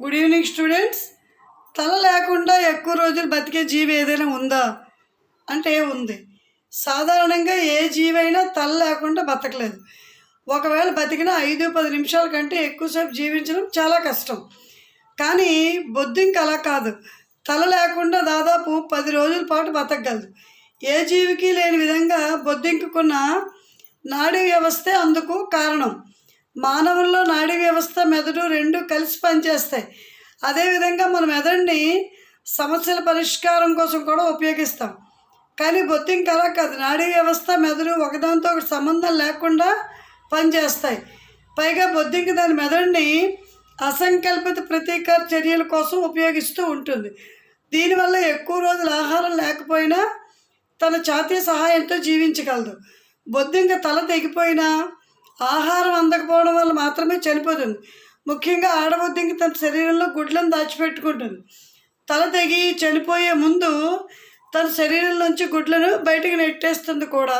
Good evening students తల లేకుండా ఎక్కువ రోజులు బతికే జీవి ఏదైనా ఉందా? అంటే ఉంది. సాధారణంగా ఏ జీవైనా తల లేకుండా బతకలేదు. ఒకవేళ బతికిన ఐదు పది నిమిషాల కంటే ఎక్కువసేపు జీవించడం చాలా కష్టం. కానీ బొద్దింక అలా కాదు. తల లేకుండా దాదాపు పది రోజుల పాటు బతకగలదు. ఏ జీవికి లేని విధంగా బొద్దింకుకున్న నాడీ వ్యవస్థే అందుకు కారణం. మానవుల్లో నాడీ వ్యవస్థ మెదడు రెండు కలిసి పనిచేస్తాయి. అదేవిధంగా మన మెదడుని సమస్యల పరిష్కారం కోసం కూడా ఉపయోగిస్తాం. కానీ బొత్తింక అలా కాదు. నాడీ వ్యవస్థ మెదడు ఒకదానితో ఒకటి సంబంధం లేకుండా పనిచేస్తాయి. పైగా బొద్దింక దాని మెదడుని అసంకల్పిత ప్రతీకార చర్యల కోసం ఉపయోగిస్తూ ఉంటుంది. దీనివల్ల ఎక్కువ రోజులు ఆహారం లేకపోయినా తన ఛాతీ సహాయంతో జీవించగలదు. బొద్దింక తల తెగిపోయినా ఆహారం అందకపోవడం వల్ల మాత్రమే చనిపోతుంది. ముఖ్యంగా ఆడబుద్ధికి తన శరీరంలో గుడ్లను దాచిపెట్టుకుంటుంది. తల తెగి చనిపోయే ముందు తన శరీరం నుంచి గుడ్లను బయటకు నెట్టేస్తుంది కూడా.